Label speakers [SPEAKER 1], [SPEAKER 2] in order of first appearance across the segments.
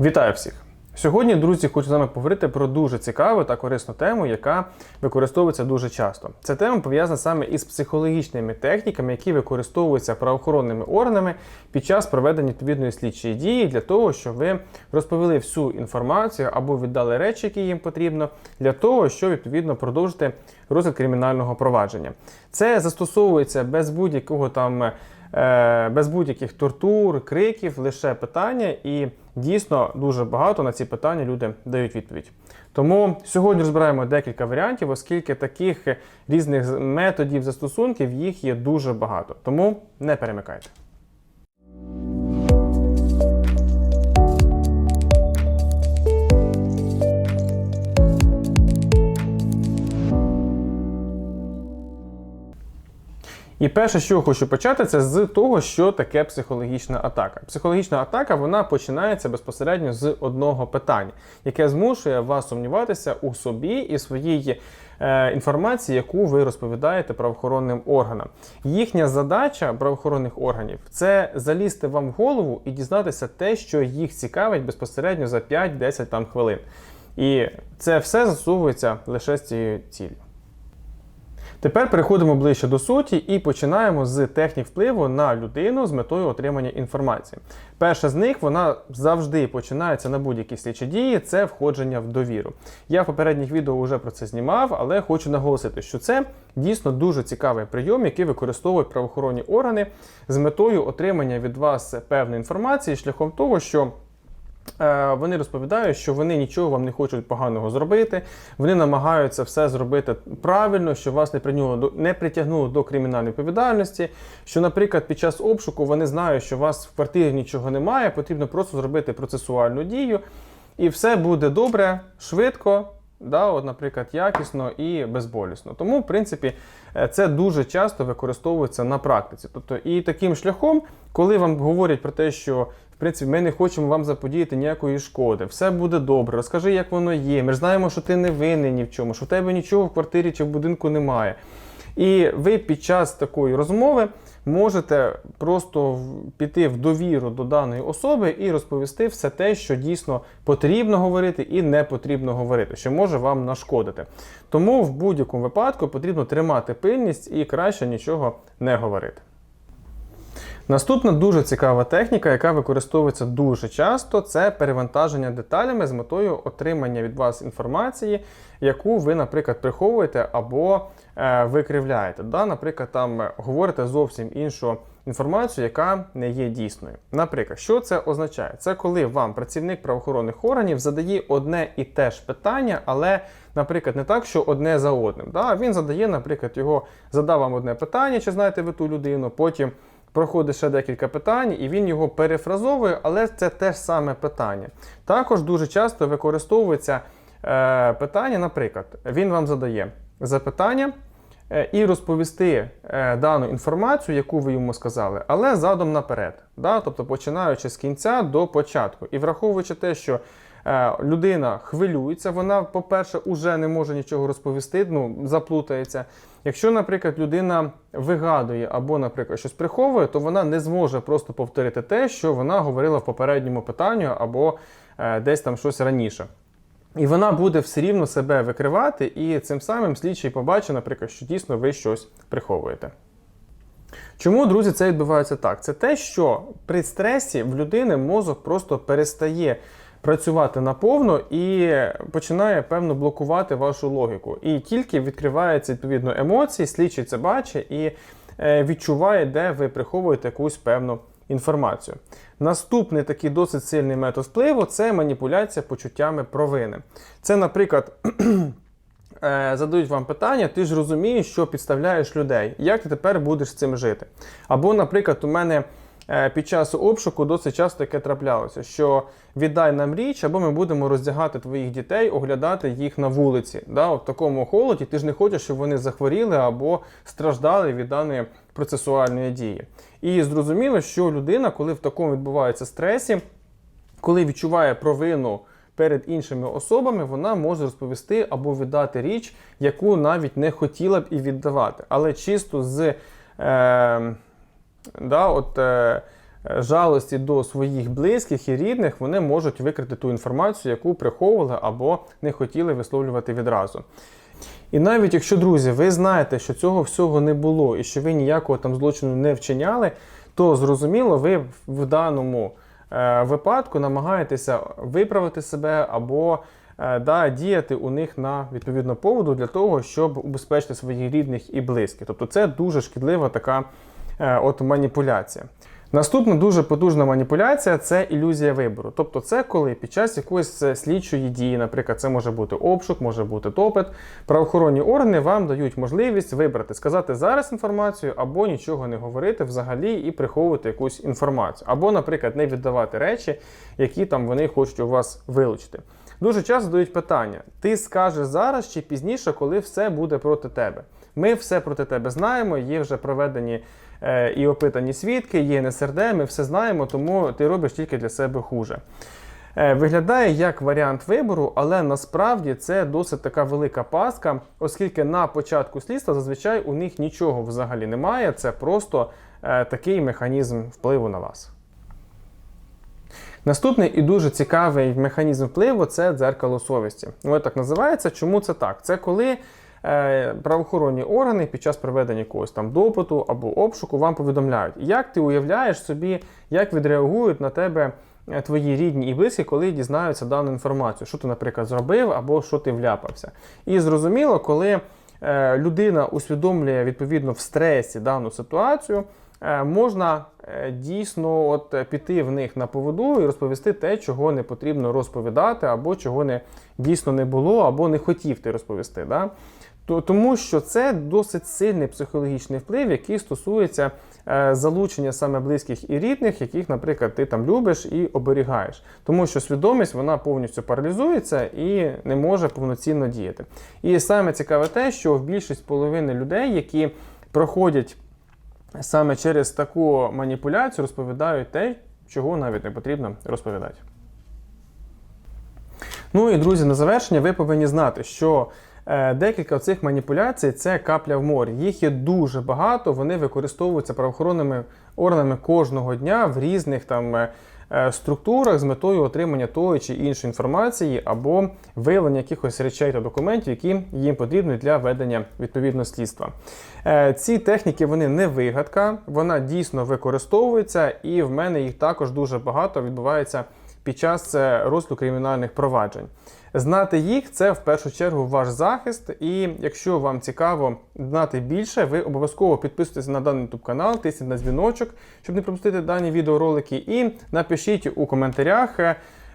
[SPEAKER 1] Вітаю всіх! Сьогодні, друзі, хочу з вами поговорити про дуже цікаву та корисну тему, яка використовується дуже часто. Ця тема пов'язана саме із психологічними техніками, які використовуються правоохоронними органами під час проведення відповідної слідчої дії для того, щоб ви розповіли всю інформацію або віддали речі, які їм потрібно, для того, щоб відповідно продовжити розгляд кримінального провадження. Це застосовується без будь-якого там. Е, Без будь-яких тортур, криків, лише питання, і дійсно дуже багато на ці питання люди дають відповідь. Тому сьогодні розбираємо декілька варіантів, оскільки таких різних методів застосунків їх є дуже багато. Тому не перемикайте. І перше, що хочу почати, це з того, що таке психологічна атака. Психологічна атака вона починається безпосередньо з одного питання, яке змушує вас сумніватися у собі і своїй е, інформації, яку ви розповідаєте правоохоронним органам. Їхня задача правоохоронних органів це залізти вам в голову і дізнатися те, що їх цікавить безпосередньо за 5-10 там хвилин. І це все засовується лише з цією ціллю. Тепер переходимо ближче до суті і починаємо з технік впливу на людину з метою отримання інформації. Перша з них вона завжди починається на будь-які слідчі дії. Це входження в довіру. Я в попередніх відео вже про це знімав, але хочу наголосити, що це дійсно дуже цікавий прийом, який використовують правоохоронні органи з метою отримання від вас певної інформації шляхом того, що. Е, Вони розповідають, що вони нічого вам не хочуть поганого зробити. Вони намагаються все зробити правильно, що вас не притягнуло не притягнуло до кримінальної відповідальності. Що, наприклад, під час обшуку вони знають, що у вас в квартирі нічого немає, потрібно просто зробити процесуальну дію, і все буде добре, швидко. Да, от, наприклад, якісно і безболісно. Тому, в принципі, е, це дуже часто використовується на практиці. Тобто, і таким шляхом, коли вам говорять про те, що в принципі ми не хочемо вам заподіяти ніякої шкоди, все буде добре, розкажи, як воно є. Ми ж знаємо, що ти не винний ні в чому, що в тебе нічого в квартирі чи в будинку немає. І ви під час такої розмови можете просто піти в довіру до даної особи і розповісти все те, що дійсно потрібно говорити і не потрібно говорити, що може вам нашкодити. Тому в будь-якому випадку потрібно тримати пильність і краще нічого не говорити. Наступна дуже цікава техніка, яка використовується дуже часто, це перевантаження деталями з метою отримання від вас інформації, яку ви, наприклад, приховуєте або е, викривляєте. Да? Наприклад, там е, говорите зовсім іншу інформацію, яка не є дійсною. Наприклад, що це означає? Це коли вам працівник правоохоронних органів задає одне і те ж питання, але, наприклад, не так, що одне за одним. Да? Він задає, наприклад, його задав вам одне питання, чи знаєте ви ту людину, потім. Проходить ще декілька питань, і він його перефразовує, але це те ж саме питання. Також дуже часто використовується е, питання, наприклад, він вам задає запитання е, і розповісти е, дану інформацію, яку ви йому сказали, але задом наперед. Да? Тобто починаючи з кінця до початку. І враховуючи те, що е, людина хвилюється, вона, по-перше, уже не може нічого розповісти, ну, заплутається. Якщо, наприклад, людина вигадує або, наприклад, щось приховує, то вона не зможе просто повторити те, що вона говорила в попередньому питанні або е, десь там щось раніше. І вона буде все рівно себе викривати, і цим самим слідчий побачить, наприклад, що дійсно ви щось приховуєте. Чому, друзі, це відбувається так? Це те, що при стресі в людини мозок просто перестає працювати наповно і починає певно блокувати вашу логіку. І тільки відкриваються відповідно емоції, слідчий це бачить і е, відчуває, де ви приховуєте якусь певну інформацію. Наступний такий досить сильний метод впливу це маніпуляція почуттями провини. Це, наприклад. е, задають вам питання, ти ж розумієш, що підставляєш людей. Як ти тепер будеш з цим жити? Або, наприклад, у мене під час обшуку досить часто таке траплялося, що віддай нам річ, або ми будемо роздягати твоїх дітей, оглядати їх на вулиці. Да? В такому холоді ти ж не хочеш, щоб вони захворіли або страждали від даної процесуальної дії. І зрозуміло, що людина, коли в такому відбувається стресі, коли відчуває провину перед іншими особами, вона може розповісти або віддати річ, яку навіть не хотіла б і віддавати. Але чисто з е, да, от, е, жалості до своїх близьких і рідних вони можуть викрити ту інформацію, яку приховували або не хотіли висловлювати відразу. І навіть якщо, друзі, ви знаєте, що цього всього не було і що ви ніякого там злочину не вчиняли, то зрозуміло, ви в даному е, випадку намагаєтеся виправити себе або е, да, діяти у них на відповідну поводу для того, щоб убезпечити своїх рідних і близьких. Тобто це дуже шкідлива така от маніпуляція. Наступна дуже потужна маніпуляція це ілюзія вибору. Тобто, це коли під час якоїсь е, слідчої дії, наприклад, це може бути обшук, може бути допит, правоохоронні органи вам дають можливість вибрати, сказати зараз інформацію, або нічого не говорити взагалі і приховувати якусь інформацію, або, наприклад, не віддавати речі, які там вони хочуть у вас вилучити. Дуже часто задають питання: ти скажеш зараз чи пізніше, коли все буде проти тебе. Ми все проти тебе знаємо, є вже проведені е, і опитані свідки, є НСРД, ми все знаємо, тому ти робиш тільки для себе хуже. Е, Виглядає як варіант вибору, але насправді це досить така велика пастка, оскільки на початку слідства зазвичай у них нічого взагалі немає. Це просто е, такий механізм впливу на вас. Наступний і дуже цікавий механізм впливу це дзеркало совісті. Воно так називається. Чому це так? Це коли правоохоронні органи під час проведення якогось там допиту або обшуку вам повідомляють, як ти уявляєш собі, як відреагують на тебе е, твої рідні і близькі, коли дізнаються дану інформацію, що ти, наприклад, зробив або що ти вляпався. І зрозуміло, коли е, людина усвідомлює відповідно в стресі дану ситуацію. Е, Можна е, дійсно от е, піти в них на поводу і розповісти те, чого не потрібно розповідати, або чого не дійсно не було, або не хотів ти розповісти. Да? То- Тому що це досить сильний психологічний вплив, який стосується е, залучення саме близьких і рідних, яких, наприклад, ти там любиш і оберігаєш. Тому що свідомість вона повністю паралізується і не може повноцінно діяти. І саме цікаве те, що в більшість половини людей, які проходять саме через таку маніпуляцію, розповідають те, чого навіть не потрібно розповідати. Ну і друзі, на завершення ви повинні знати, що декілька цих маніпуляцій це капля в морі. Їх є дуже багато, вони використовуються правоохоронними органами кожного дня в різних там. е, е, Структурах з метою отримання тої чи іншої інформації або виявлення якихось речей та документів, які їм потрібні для ведення відповідного слідства. Е, Ці техніки вони не вигадка, вона дійсно використовується, і в мене їх також дуже багато відбувається під час е, розгляду кримінальних проваджень. Знати їх це в першу чергу ваш захист. І якщо вам цікаво знати більше, ви обов'язково підписуйтесь на даний YouTube канал, тисніть на дзвіночок, щоб не пропустити дані відеоролики, і напишіть у коментарях.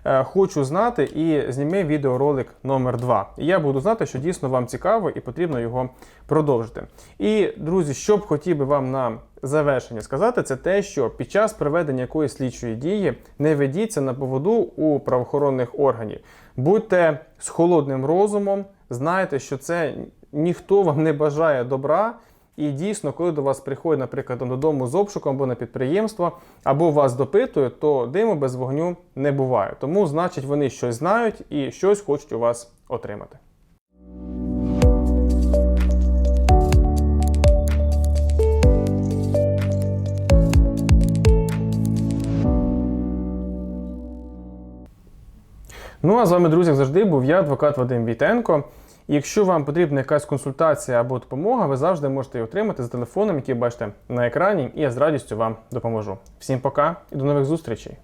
[SPEAKER 1] Е, Хочу знати і зніми відеоролик номер 2 І я буду знати, що дійсно вам цікаво і потрібно його продовжити. І, друзі, що б хотів би вам на завершення сказати, це те, що під час проведення якоїсь слідчої дії не ведіться на поводу у правоохоронних органів. Будьте з холодним розумом, знайте, що це ніхто вам не бажає добра. І дійсно, коли до вас приходять, наприклад, додому з обшуком або на підприємство, або вас допитують, то диму без вогню не буває. Тому, значить, вони щось знають і щось хочуть у вас отримати. Ну а з вами, друзі, як завжди був я, адвокат Вадим Війтенко. Якщо вам потрібна якась консультація або допомога, ви завжди можете її отримати за телефоном, який бачите на екрані, і я з радістю вам допоможу. Всім пока і до нових зустрічей!